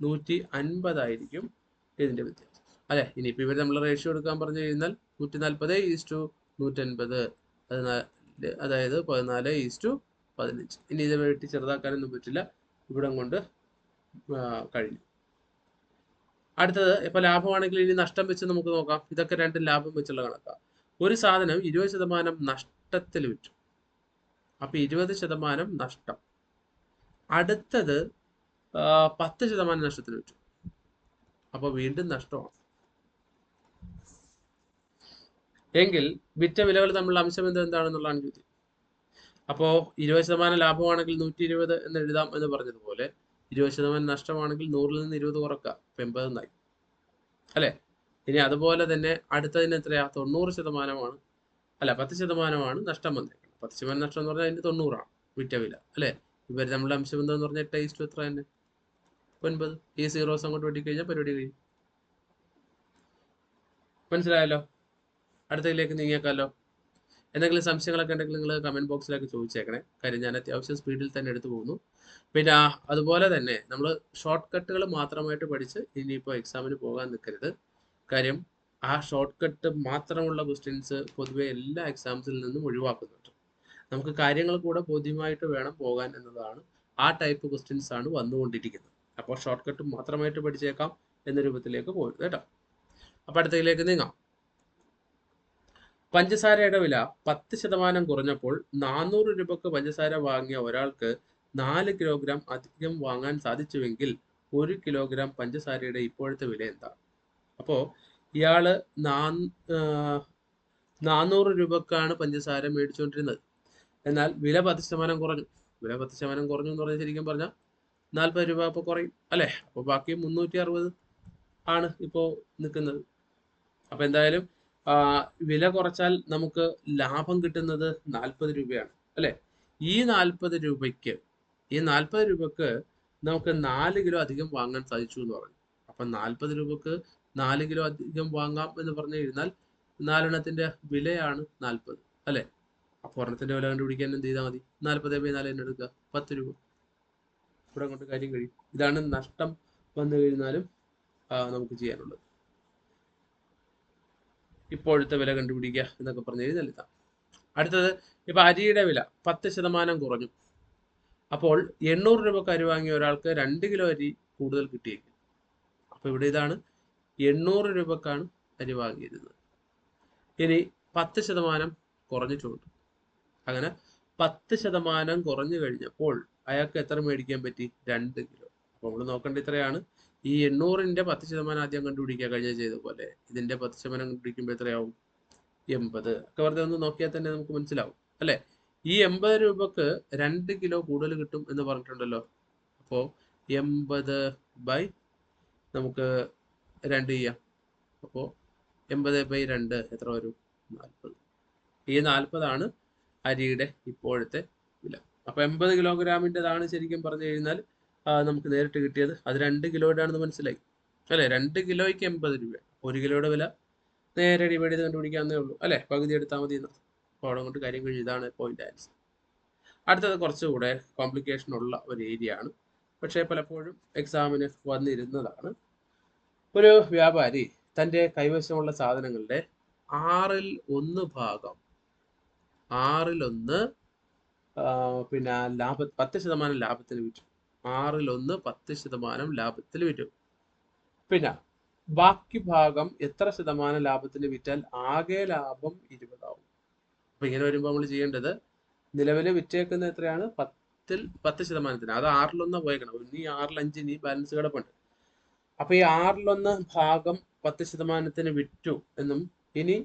നൂറ്റി അൻപതായിരിക്കും ഇതിന്റെ വ്യത്യാസം. അല്ലെ? ഇനിയിപ്പോൾ ഇവർ നമ്മൾ റേഷ്യോ എടുക്കാൻ പറഞ്ഞു കഴിഞ്ഞാൽ നൂറ്റി നാൽപ്പത് ഈസ് ടു നൂറ്റൻപത്. അതായത് പതിനാല് ഈസ് ടു പതിനഞ്ച്. ഇനി ഇത് വെട്ടി ചെറുതാക്കാനൊന്നും പറ്റില്ല. ഇവിടം കൊണ്ട് കഴിഞ്ഞു. അടുത്തത് ഇപ്പൊ ലാഭമാണെങ്കിൽ ഇനി നഷ്ടം വെച്ച് നമുക്ക് നോക്കാം. ഇതൊക്കെ രണ്ട് ലാഭം വെച്ചുള്ള കണക്കാണ് ഒരു സാധനം ഇരുപത് ശതമാനം നഷ്ടത്തിൽ വിറ്റു. അപ്പൊ ഇരുപത് ശതമാനം നഷ്ടം. അടുത്തത് പത്ത് ശതമാനം നഷ്ടത്തിൽ വിറ്റു അപ്പൊ വീണ്ടും നഷ്ടമാണ്. എങ്കിൽ വിറ്റ വിലകൾ തമ്മിലുള്ള അംശബന്ധം എന്താണെന്നുള്ളതാണ് ചോദ്യം. അപ്പോൾ ഇരുപത് ശതമാനം ലാഭമാണെങ്കിൽ നൂറ്റി ഇരുപത് എന്ന് എഴുതാം എന്ന് പറഞ്ഞതുപോലെ ഇരുപത് ശതമാനം നഷ്ടമാണെങ്കിൽ നൂറിൽ നിന്ന് ഇരുപത് കുറക്കുക എൺപത് എൺപതെന്നായി അല്ലേ? ഇനി അതുപോലെ തന്നെ അടുത്തതിന് എത്രയാ? തൊണ്ണൂറ് ശതമാനമാണ്. അല്ല പത്ത് ശതമാനമാണ് നഷ്ടം വന്നേക്കുന്നത് പത്ത് ശതമാനം നഷ്ടം എന്ന് പറഞ്ഞാൽ അതിന് തൊണ്ണൂറാണ് വിറ്റ വില അല്ലേ? ഇവർ നമ്മുടെ അംശബന്ധം എന്ന് പറഞ്ഞാൽ ടേസ്റ്റ് എത്ര തന്നെ? ഒൻപത്. ഈ സീറോസ് അങ്ങോട്ട് വെട്ടിക്കഴിഞ്ഞാൽ പരിപാടി കഴിയും. മനസ്സിലായല്ലോ? അടുത്തതിലേക്ക് നീങ്ങിയേക്കാമല്ലോ എന്തെങ്കിലും സംശയങ്ങളൊക്കെ ഉണ്ടെങ്കിൽ നിങ്ങൾ കമന്റ് ബോക്സിലൊക്കെ ചോദിച്ചേക്കണേ. കാര്യം ഞാൻ അത്യാവശ്യം സ്പീഡിൽ തന്നെ എടുത്തു പോകുന്നു. പിന്നെ അതുപോലെ തന്നെ നമ്മൾ ഷോർട്ട് കട്ടുകൾ മാത്രമായിട്ട് പഠിച്ച് ഇനിയിപ്പോൾ എക്സാമിന് പോകാൻ നിൽക്കരുത് കാര്യം ആ ഷോർട്ട് കട്ട് മാത്രമുള്ള ക്വസ്റ്റ്യൻസ് പൊതുവെ എല്ലാ എക്സാംസിൽ നിന്നും ഒഴിവാക്കുന്നുണ്ട് നമുക്ക് കാര്യങ്ങൾ കൂടെ ബോധ്യമായിട്ട് വേണം പോകാൻ എന്നതാണ് ആ ടൈപ്പ് ക്വസ്റ്റ്യൻസ് ആണ് വന്നുകൊണ്ടിരിക്കുന്നത്. അപ്പോൾ ഷോർട്ട് കട്ട് മാത്രമായിട്ട് പഠിച്ചേക്കാം എന്ന രൂപത്തിലേക്ക് പോകരുത് കേട്ടോ. അപ്പോൾ അടുത്തതിലേക്ക് നീങ്ങാം. പഞ്ചസാരയുടെ വില പത്ത് ശതമാനം കുറഞ്ഞപ്പോൾ നാനൂറ് രൂപക്ക് പഞ്ചസാര വാങ്ങിയ ഒരാൾക്ക് നാല് കിലോഗ്രാം അധികം വാങ്ങാൻ സാധിച്ചുവെങ്കിൽ ഒരു കിലോഗ്രാം പഞ്ചസാരയുടെ ഇപ്പോഴത്തെ വില എന്താ? അപ്പോൾ ഇയാൾ നാ നാനൂറ് രൂപക്കാണ് പഞ്ചസാര മേടിച്ചുകൊണ്ടിരുന്നത് എന്നാൽ വില പത്ത് ശതമാനം കുറഞ്ഞു. വില പത്ത് ശതമാനം കുറഞ്ഞു എന്ന് പറഞ്ഞാൽ ശരിക്കും പറഞ്ഞാൽ നാൽപ്പത് രൂപ അപ്പോൾ കുറയും. അല്ലേ? അപ്പോൾ ബാക്കി മുന്നൂറ്റി അറുപത് ആണ് ഇപ്പോൾ നിൽക്കുന്നത് അപ്പം എന്തായാലും വില കുറച്ചാൽ നമുക്ക് ലാഭം കിട്ടുന്നത് നാൽപ്പത് രൂപയാണ്. അല്ലേ? ഈ നാൽപ്പത് രൂപയ്ക്ക് ഈ നാൽപ്പത് രൂപക്ക് നമുക്ക് നാല് കിലോ അധികം വാങ്ങാൻ സാധിച്ചു എന്ന് പറഞ്ഞു. അപ്പൊ നാൽപ്പത് രൂപക്ക് നാല് കിലോ അധികം വാങ്ങാം എന്ന് പറഞ്ഞു കഴിഞ്ഞാൽ നാലെണ്ണത്തിന്റെ വിലയാണ് നാൽപ്പത് അല്ലെ? അപ്പൊ ഒരെണ്ണത്തിന്റെ വില കണ്ടുപിടിക്കാൻ എന്ത് ചെയ്താൽ മതി? നാൽപ്പത് ബൈ നാല് തന്നെ എടുക്കുക. പത്ത് രൂപ. ഇവിടെ അങ്ങോട്ട് കാര്യം കഴിയും. ഇതാണ് നഷ്ടം വന്നു കഴിഞ്ഞാലും നമുക്ക് ചെയ്യാനുള്ളത്. ഇപ്പോഴത്തെ വില കണ്ടുപിടിക്കുക എന്നൊക്കെ പറഞ്ഞു കഴിഞ്ഞാൽ അടുത്തത് ഇപ്പൊ അരിയുടെ വില പത്ത് ശതമാനം കുറഞ്ഞു. അപ്പോൾ എണ്ണൂറ് രൂപക്ക് അരി വാങ്ങിയ ഒരാൾക്ക് രണ്ട് കിലോ അരി കൂടുതൽ കിട്ടിയേക്കും. അപ്പൊ ഇവിടെ ഇതാണ് എണ്ണൂറ് രൂപക്കാണ് അരി വാങ്ങിയിരുന്നത്. ഇനി പത്ത് ശതമാനം കുറഞ്ഞിട്ടുണ്ട് അങ്ങനെ പത്ത് ശതമാനം കുറഞ്ഞു കഴിഞ്ഞപ്പോൾ അയാൾക്ക് എത്ര മേടിക്കാൻ പറ്റി? രണ്ട് കിലോ. അപ്പൊ നമ്മൾ നോക്കേണ്ട ഇത്രയാണ്. ഈ എണ്ണൂറിന്റെ പത്ത് ശതമാനം ആദ്യം കണ്ടുപിടിക്കുക കഴിഞ്ഞ ചെയ്ത പോലെ. ഇതിന്റെ പത്ത് ശതമാനം കണ്ടുപിടിക്കുമ്പോൾ എത്രയാവും? എൺപത്. ഒക്കെ വെറുതെ ഒന്ന് നോക്കിയാൽ തന്നെ നമുക്ക് മനസ്സിലാവും അല്ലെ? ഈ എൺപത് രൂപക്ക് രണ്ട് കിലോ കൂടുതൽ കിട്ടും എന്ന് പറഞ്ഞിട്ടുണ്ടല്ലോ. അപ്പോൾ എൺപത് ബൈ നമുക്ക് രണ്ട് ചെയ്യാം. അപ്പോൾ എൺപത് ബൈ രണ്ട് എത്ര വരും? നാൽപ്പത്. ഈ നാൽപ്പതാണ് അരിയുടെ ഇപ്പോഴത്തെ വില. അപ്പോൾ എൺപത് കിലോഗ്രാമിന്റെതാണ് ശരിക്കും പറഞ്ഞു കഴിഞ്ഞാൽ നമുക്ക് നേരിട്ട് കിട്ടിയത്. അത് രണ്ട് കിലോയുടെ ആണെന്ന് മനസ്സിലായി. അല്ലെ? രണ്ട് കിലോയ്ക്ക് എൺപത് രൂപ. ഒരു കിലോയുടെ വില നേരെ ഡിവൈഡ് ചെയ്ത് കണ്ടുപിടിക്കാവുന്നേ ഉള്ളൂ. അല്ലെ? പകുതി എടുത്താൽ മതി എന്ന്. അപ്പോൾ അവിടെ കൊണ്ട് കാര്യം കഴിഞ്ഞു. ഇതാണ് പോയിന്റ് ആൻസർ അടുത്തത് കുറച്ചുകൂടെ കോംപ്ലിക്കേഷൻ ഉള്ള ഒരു ഏരിയ ആണ്. പക്ഷേ പലപ്പോഴും എക്സാമിന് വന്നിരുന്നതാണ്. ഒരു വ്യാപാരി തന്റെ കൈവശമുള്ള സാധനങ്ങളുടെ ആറിൽ ഒന്ന് ഭാഗം ആറിൽ ഒന്ന് പിന്നെ ലാഭ പത്ത് ശതമാനം ലാഭത്തിൽ വിറ്റു. ആറിലൊന്ന് പത്ത് ശതമാനം ലാഭത്തിൽ വിറ്റു. പിന്നെ ബാക്കി ഭാഗം എത്ര ശതമാനം ലാഭത്തിൽ വിറ്റാൽ ആകെ ലാഭം ഇരുപതാവും. അപ്പൊ ഇങ്ങനെ വരുമ്പോൾ നമ്മൾ ചെയ്യേണ്ടത് നിലവിൽ വിറ്റേക്കുന്ന എത്രയാണ്? പത്തിൽ പത്ത് ശതമാനത്തിന്. അത് ആറിലൊന്ന് പോയേക്കണം. ഇനി ആറിൽ അഞ്ച് ഇനി ബാലൻസ് കിടപ്പുണ്ട്. അപ്പൊ ഈ ആറിലൊന്ന് ഭാഗം പത്ത് ശതമാനത്തിന് വിറ്റു എന്നും ഇനി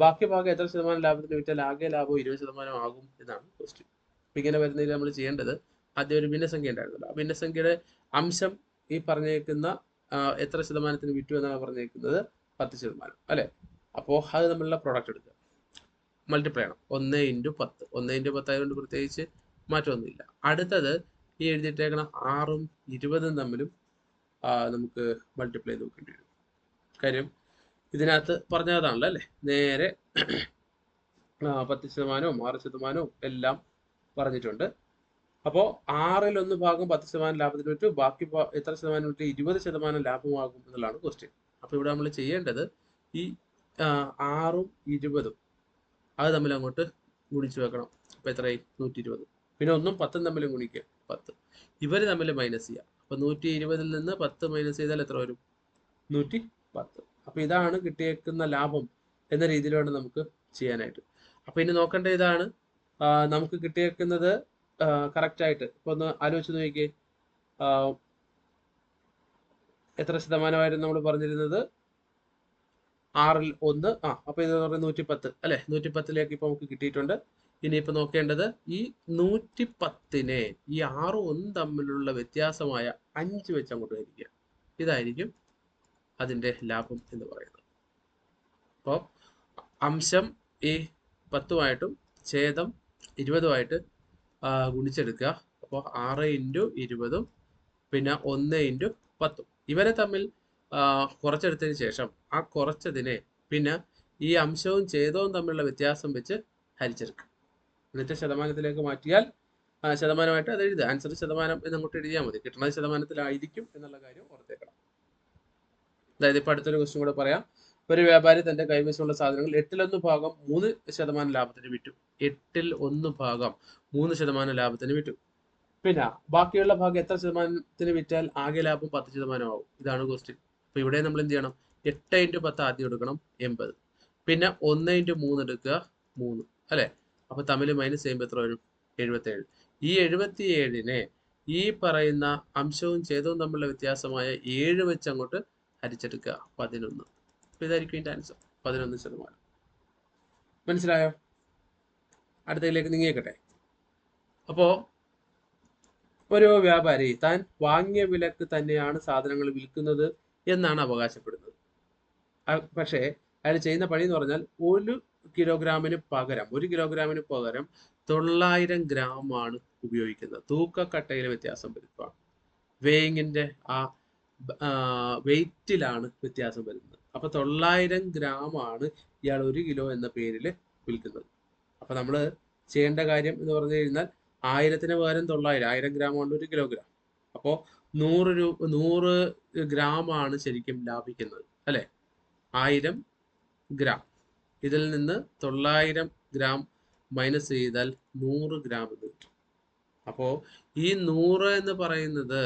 ബാക്കി ഭാഗം എത്ര ശതമാനം ലാഭത്തിന് വിറ്റാൽ ആകെ ലാഭം ഇരുപത് ശതമാനം ആകും എന്നാണ് ക്വസ്റ്റ്യൻ അപ്പം ഇങ്ങനെ വരുന്നതിൽ നമ്മൾ ചെയ്യേണ്ടത് ആദ്യം ഒരു ഭിന്നസംഖ്യ ഉണ്ടായിരുന്നല്ലോ. ആ ഭിന്നസംഖ്യയുടെ അംശം ഈ പറഞ്ഞേക്കുന്ന എത്ര ശതമാനത്തിന് വിറ്റു എന്നാണ് പറഞ്ഞേക്കുന്നത് പത്ത് ശതമാനം അല്ലെ? അപ്പോൾ അത് നമ്മളുടെ പ്രോഡക്റ്റ് എടുക്കുക. മൾട്ടിപ്ലൈ ചെയ്യണം. ഒന്ന് ഇന്റു പത്ത്. ഒന്ന് ഇന്റു പത്ത് ആയതുകൊണ്ട് പ്രത്യേകിച്ച് മാറ്റമൊന്നുമില്ല. അടുത്തത് ഈ എഴുതിയിട്ടേക്കണ ആറും ഇരുപതും തമ്മിലും നമുക്ക് മൾട്ടിപ്ലൈ നോക്കേണ്ടി വരും. കാര്യം ഇതിനകത്ത് പറഞ്ഞതാണല്ലോ അല്ലേ? നേരെ പത്ത് ശതമാനവും ആറ് ശതമാനവും എല്ലാം പറഞ്ഞിട്ടുണ്ട്. അപ്പോൾ ആറിൽ ഒന്ന് ഭാഗം പത്ത് ശതമാനം ലാഭത്തിന് പറ്റും ബാക്കി എത്ര ശതമാനം പറ്റും ഇരുപത് ശതമാനം ലാഭമാകും എന്നുള്ളതാണ് ക്വസ്റ്റ്യൻ അപ്പോൾ ഇവിടെ നമ്മൾ ചെയ്യേണ്ടത് ഈ ആറും ഇരുപതും അത് തമ്മിൽ അങ്ങോട്ട് ഗുണിച്ചു വെക്കണം. അപ്പോൾ എത്രയായി? നൂറ്റി ഇരുപത് പിന്നെ ഒന്നും പത്തും തമ്മിലും ഗുണിക്കുക പത്ത്. ഇവർ തമ്മിൽ മൈനസ് ചെയ്യുക അപ്പോൾ നൂറ്റി ഇരുപതിൽ നിന്ന് പത്ത് മൈനസ് ചെയ്താൽ എത്ര വരും? നൂറ്റി പത്ത് അപ്പോൾ ഇതാണ് കിട്ടിയേക്കുന്ന ലാഭം എന്ന രീതിയിൽ വേണം നമുക്ക് ചെയ്യാനായിട്ട്. അപ്പൊ ഇനി നോക്കേണ്ട ഇതാണ് നമുക്ക് കിട്ടിയേക്കുന്നത് കറക്റ്റ് ആയിട്ട്. ഇപ്പൊ ഒന്ന് ആലോചിച്ച് നോക്കിയേ. എത്ര ശതമാനമായിരുന്നു നമ്മൾ പറഞ്ഞിരുന്നത്? ആറിൽ ഒന്ന് ആ അപ്പൊ ഇത് പറയുന്നത് നൂറ്റി പത്ത് അല്ലെ? നൂറ്റി പത്തിലേക്ക് ഇപ്പൊ നമുക്ക് കിട്ടിയിട്ടുണ്ട്. ഇനിയിപ്പോ നോക്കേണ്ടത് ഈ നൂറ്റി പത്തിനെ ഈ ആറും ഒന്നും തമ്മിലുള്ള വ്യത്യാസമായ അഞ്ച് വെച്ച് അങ്ങോട്ട് ഹരിക്കുക. ഇതായിരിക്കും അതിന്റെ ലാഭം എന്ന് പറയുന്നത് അപ്പോൾ അംശം ഈ പത്തുമായിട്ടും ഛേദം ഇരുപതുമായിട്ട് ഗുണിച്ചെടുക്കുക. അപ്പോൾ ആറ് ഇന്റു ഇരുപതും പിന്നെ ഒന്ന് ഇന്റു പത്തും. ഇവരെ തമ്മിൽ കുറച്ചെടുത്തതിന് ശേഷം ആ കുറച്ചതിനെ പിന്നെ ഈ അംശവും ഛേദവും തമ്മിലുള്ള വ്യത്യാസം വെച്ച് ഹരിച്ചെടുക്കുക. എന്നിട്ട് ശതമാനത്തിലേക്ക് മാറ്റിയാൽ ശതമാനമായിട്ട് അത് എഴുതുക. ആൻസർ ശതമാനം എന്നങ്ങോട്ട് എഴുതിയാൽ മതി. കിട്ടുന്നത് ശതമാനത്തിലായിരിക്കും എന്നുള്ള കാര്യം ഓർത്തേക്കണം. അതായത് ഇപ്പൊ അടുത്തൊരു ക്വസ്റ്റ്യൻ കൂടെ പറയാം. ഒരു വ്യാപാരി തന്റെ കൈവശമുള്ള സാധനങ്ങൾ എട്ടിലൊന്ന് ഭാഗം മൂന്ന് ശതമാനം ലാഭത്തിന് വിറ്റു. എട്ടിൽ ഒന്ന് ഭാഗം മൂന്ന് ശതമാനം ലാഭത്തിന് വിറ്റു. പിന്നെ ബാക്കിയുള്ള ഭാഗം എത്ര ശതമാനത്തിന് വിറ്റാൽ ആകെ ലാഭം പത്ത് ശതമാനമാവും ഇതാണ് ക്വസ്റ്റ്യൻ അപ്പൊ ഇവിടെ നമ്മൾ എന്ത് ചെയ്യണം? എട്ട് ഇന്റു പത്ത് ആദ്യം എടുക്കണം എൺപത്. പിന്നെ ഒന്ന് ഇന്റു മൂന്ന് എടുക്കുക മൂന്ന്. അല്ലെ? അപ്പൊ തമ്മിൽ മൈനസ് ചെയ്യുമ്പോൾ എത്ര വരും? എഴുപത്തേഴ്. ഈ എഴുപത്തി ഏഴിനെ ഈ പറയുന്ന അംശവും ഛേദവും തമ്മിലുള്ള വ്യത്യാസമായ ഏഴ് വെച്ച് അങ്ങോട്ട് ഹരിച്ചെടുക്കുക പതിനൊന്ന്. അപ്പോൾ ഇതായിരിക്കും ഇതിന്റെ ആൻസർ പതിനൊന്ന് ശതമാനം. മനസ്സിലായോ? അടുത്തതിലേക്ക് നീങ്ങിയേക്കട്ടെ അപ്പോൾ ഒരു വ്യാപാരി താൻ വാങ്ങിയ വിലക്ക് തന്നെയാണ് സാധനങ്ങൾ വിൽക്കുന്നത് എന്നാണ് അവകാശപ്പെടുന്നത്. പക്ഷേ അയാൾ ചെയ്യുന്ന പണി എന്ന് പറഞ്ഞാൽ ഒരു കിലോഗ്രാമിന് പകരം ഒരു കിലോഗ്രാമിന് പകരം തൊള്ളായിരം ഗ്രാം ആണ് ഉപയോഗിക്കുന്നത്. തൂക്കക്കട്ടയിലെ വ്യത്യാസം വരുത്തുക വേയിങ്ങിന്റെ ആ വെയിറ്റിലാണ് വ്യത്യാസം വരുന്നത്. അപ്പൊ തൊള്ളായിരം ഗ്രാം ആണ് ഇയാൾ ഒരു കിലോ എന്ന പേരിൽ വിൽക്കുന്നത്. അപ്പൊ നമ്മൾ ചെയ്യേണ്ട കാര്യം എന്ന് പറഞ്ഞു കഴിഞ്ഞാൽ ആയിരത്തിന് പകരം തൊള്ളായിരം ആയിരം ഗ്രാം ആണ് ഒരു കിലോഗ്രാം അപ്പോൾ നൂറ് രൂപ നൂറ് ഗ്രാം ആണ് ശരിക്കും ലാഭിക്കുന്നത് അല്ലെ? ആയിരം ഗ്രാം. ഇതിൽ നിന്ന് തൊള്ളായിരം ഗ്രാം മൈനസ് ചെയ്താൽ നൂറ് ഗ്രാം എന്ന് കിട്ടും. അപ്പോൾ ഈ നൂറ് എന്ന് പറയുന്നത്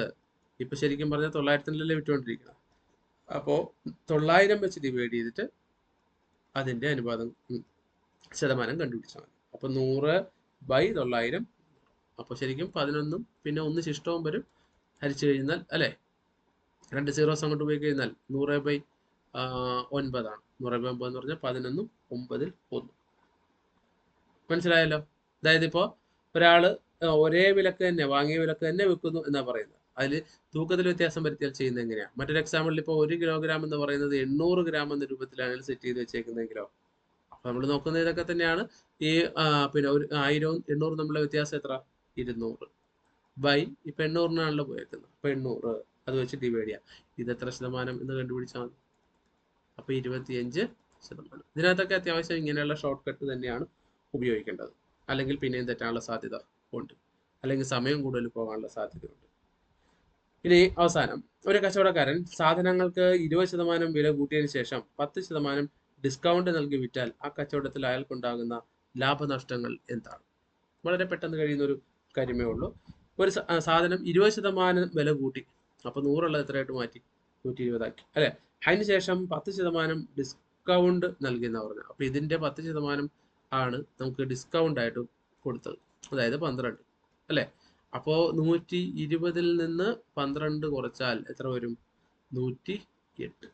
ഇപ്പൊ ശരിക്കും പറഞ്ഞാൽ തൊള്ളായിരത്തിനല്ലേ വിറ്റുകൊണ്ടിരിക്കുന്നത്. അപ്പോ തൊള്ളായിരം വെച്ച് ഡിവൈഡ് ചെയ്തിട്ട് അതിന്റെ അനുപാതം ശതമാനം കണ്ടുപിടിച്ചാൽ മതി. അപ്പൊ നൂറ് ബൈ തൊള്ളായിരം അപ്പൊ ശരിക്കും പതിനൊന്നും പിന്നെ ഒന്ന് ശിഷ്ടവും വരും. ഹരിച്ചു കഴിഞ്ഞാൽ അല്ലെ? രണ്ട് സീറോസ് അങ്ങോട്ട് പോയി കഴിഞ്ഞാൽ നൂറ് ബൈ ഒൻപതാണ്. നൂറ് ബൈ ഒമ്പത് എന്ന് പറഞ്ഞാൽ പതിനൊന്നും ഒമ്പതിൽ ഒന്ന്. മനസ്സിലായല്ലോ? അതായത് ഇപ്പോ ഒരാൾ ആ, ഒരേ വിലക്ക് തന്നെ വാങ്ങിയ വിലക്ക് തന്നെ വിൽക്കുന്നു എന്നാ പറയുന്നത്. അതിൽ തൂക്കത്തിൽ വ്യത്യാസം വരുത്തിയാൽ ചെയ്യുന്നത് എങ്ങനെയാണ് മറ്റൊരു എക്സാമ്പിളിൽ ഇപ്പോൾ ഒരു കിലോഗ്രാം എന്ന് പറയുന്നത് എണ്ണൂറ് ഗ്രാം എന്ന രൂപത്തിലാണ് സെറ്റ് ചെയ്ത് വെച്ചേക്കുന്നതെങ്കിലോ? അപ്പൊ നമ്മൾ നോക്കുന്ന ഇതൊക്കെ തന്നെയാണ്. ഈ പിന്നെ ഒരു ആയിരവും എണ്ണൂറും തമ്മിലുള്ള വ്യത്യാസം എത്ര? ഇരുന്നൂറ്. ബൈ ഇപ്പൊ എണ്ണൂറിനാണല്ലോ പോയേക്കുന്നത്. അപ്പൊ എണ്ണൂറ്. അത് വെച്ച് ഡിവൈഡ് ചെയ്യാം. ഇത് എത്ര ശതമാനം എന്ന് കണ്ടുപിടിച്ചാൽ മതി. അപ്പൊ ഇരുപത്തിയഞ്ച് ശതമാനം. ഇതിനകത്തൊക്കെ അത്യാവശ്യം ഇങ്ങനെയുള്ള ഷോർട്ട് കട്ട് തന്നെയാണ് ഉപയോഗിക്കേണ്ടത്. അല്ലെങ്കിൽ പിന്നെയും തെറ്റാനുള്ള സാധ്യത ഉണ്ട്. അല്ലെങ്കിൽ സമയം കൂടുതൽ പോകാനുള്ള സാധ്യതയുണ്ട്. ഇനി അവസാനം. ഒരു കച്ചവടക്കാരൻ സാധനങ്ങൾക്ക് ഇരുപത് ശതമാനം വില കൂട്ടിയതിനു ശേഷം പത്ത് ശതമാനം ഡിസ്കൗണ്ട് നൽകി വിറ്റാൽ ആ കച്ചവടത്തിൽ അയാൾക്കുണ്ടാകുന്ന ലാഭനഷ്ടങ്ങൾ എന്താണ്? വളരെ പെട്ടെന്ന് കഴിയുന്ന ഒരു കാര്യമേ ഉള്ളൂ. ഒരു സാധനം ഇരുപത് ശതമാനം വില കൂട്ടി അപ്പൊ നൂറുള്ളത് എത്രയായിട്ട് മാറ്റി? നൂറ്റി ഇരുപതാക്കി അല്ലെ? അതിന് ശേഷം പത്ത് ശതമാനം ഡിസ്കൗണ്ട് നൽകിയെന്ന് പറഞ്ഞു അപ്പൊ ഇതിന്റെ പത്ത് ശതമാനം ആണ് നമുക്ക് ഡിസ്കൗണ്ട് ആയിട്ട് കൊടുത്തത്. അതായത് പന്ത്രണ്ട്. അല്ലെ? അപ്പോ നൂറ്റി ഇരുപതിൽ നിന്ന് പന്ത്രണ്ട് കുറച്ചാൽ എത്ര വരും? നൂറ്റി എട്ട്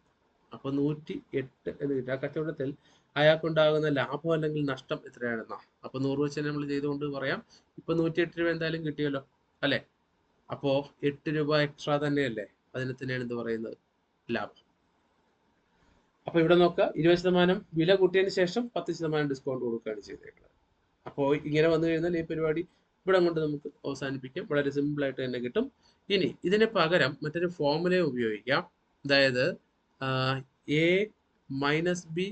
അപ്പൊ നൂറ്റി എട്ട് എന്ന് കിട്ടും. ആ കച്ചവടത്തിൽ അയാൾക്കുണ്ടാകുന്ന ലാഭം അല്ലെങ്കിൽ നഷ്ടം എത്രയാണെന്നാ? അപ്പൊ നൂറ് വെച്ച് നമ്മൾ ചെയ്തുകൊണ്ട് പറയാം. ഇപ്പൊ നൂറ്റി എട്ട് രൂപ എന്തായാലും കിട്ടിയല്ലോ അല്ലെ? അപ്പോ എട്ട് രൂപ എക്സ്ട്രാ തന്നെയല്ലേ? അതിന് തന്നെയാണ് എന്ത് പറയുന്നത് ലാഭം. അപ്പൊ ഇവിടെ നോക്കുക. ഇരുപത് ശതമാനം വില കൂട്ടിയതിന് ശേഷം പത്ത് ശതമാനം ഡിസ്കൗണ്ട് കൊടുക്കുകയാണ് ചെയ്തേക്കുന്നത്. അപ്പോൾ ഇങ്ങനെ വന്നു കഴിഞ്ഞാൽ ഈ പരിപാടി ഇവിടെ കൊണ്ട് നമുക്ക് അവസാനിപ്പിക്കാം. വളരെ സിമ്പിൾ ആയിട്ട് തന്നെ കിട്ടും. ഇനി ഇതിന് പകരം മറ്റൊരു ഫോമുല ഉപയോഗിക്കാം. അതായത് A minus B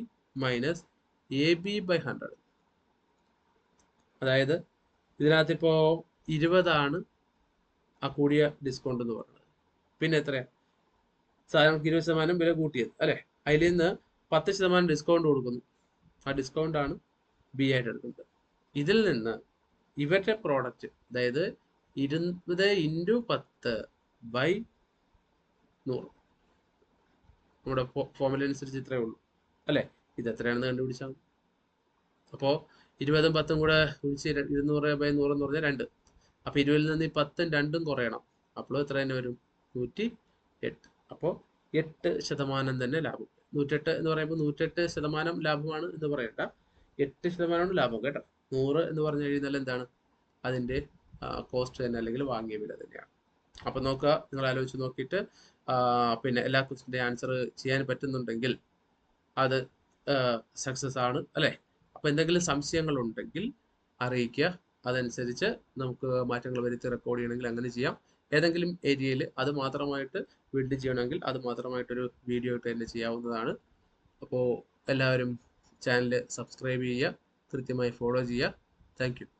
minus A B by hundred അതായത് ഇതിനകത്ത് ഇപ്പോൾ ഇരുപതാണ് ആ കൂടിയ ഡിസ്കൗണ്ട് എന്ന് പറയുന്നത് പിന്നെ എത്രയാ? സാധനം ഇരുപത് ശതമാനം വില കൂട്ടിയത് അല്ലെ? അതിൽ നിന്ന് പത്ത് ശതമാനം ഡിസ്കൗണ്ട് കൊടുക്കുന്നു. ആ ഡിസ്കൗണ്ട് ആണ് ബി ആയിട്ട് എടുക്കുന്നത്. ഇതിൽ നിന്ന് ഇവരുടെ പ്രോഡക്റ്റ് അതായത് ഇരുപത് ഇന്റു പത്ത് ബൈ നൂറ്. നമ്മുടെ ഫോമുല അനുസരിച്ച് ഇത്രയേ ഉള്ളൂ. അല്ലേ? ഇത് എത്രയാണെന്ന് കണ്ടുപിടിച്ചാൽ അപ്പോൾ ഇരുപതും പത്തും കൂടെ കുഴിച്ച് ഇരുന്നൂറ് ബൈ നൂറ് എന്ന് പറഞ്ഞാൽ രണ്ട്. അപ്പോൾ ഇരുപതിൽ നിന്ന് ഈ പത്തും രണ്ടും കുറയണം. അപ്പോൾ എത്ര തന്നെ വരും? നൂറ്റി എട്ട് അപ്പോൾ എട്ട് ശതമാനം തന്നെ ലാഭം. നൂറ്റെട്ട് എന്ന് പറയുമ്പോൾ നൂറ്റെട്ട് ശതമാനം ലാഭമാണ് എന്ന് പറയണ്ട. എട്ട് ശതമാനമാണ് ലാഭം കേട്ടോ. നൂറ് എന്ന് പറഞ്ഞു കഴിഞ്ഞാൽ എന്താണ്? അതിന്റെ കോസ്റ്റ് തന്നെ അല്ലെങ്കിൽ വാങ്ങിയ വില തന്നെയാണ്. അപ്പം നോക്കുക നിങ്ങൾ ആലോചിച്ച് നോക്കിയിട്ട് പിന്നെ എല്ലാ ക്വസ്റ്റിന്റെ ആൻസർ ചെയ്യാൻ പറ്റുന്നുണ്ടെങ്കിൽ അത് സക്സസ് ആണ് അല്ലേ? അപ്പോൾ എന്തെങ്കിലും സംശയങ്ങൾ ഉണ്ടെങ്കിൽ അറിയിക്കുക. അതനുസരിച്ച് നമുക്ക് മാറ്റങ്ങൾ വരുത്തി റെക്കോർഡ് ചെയ്യണമെങ്കിൽ അങ്ങനെ ചെയ്യാം. ഏതെങ്കിലും ഏരിയയിൽ അത് മാത്രമായിട്ട് ബിൽഡ് ചെയ്യണമെങ്കിൽ അത് മാത്രമായിട്ടൊരു വീഡിയോ ഇട്ട് തന്നെ ചെയ്യാവുന്നതാണ്. അപ്പോൾ എല്ലാവരും ചാനൽ സബ്സ്ക്രൈബ് ചെയ്യുക. കൃത്യമായി ഫോളോ ചെയ്യുക. താങ്ക്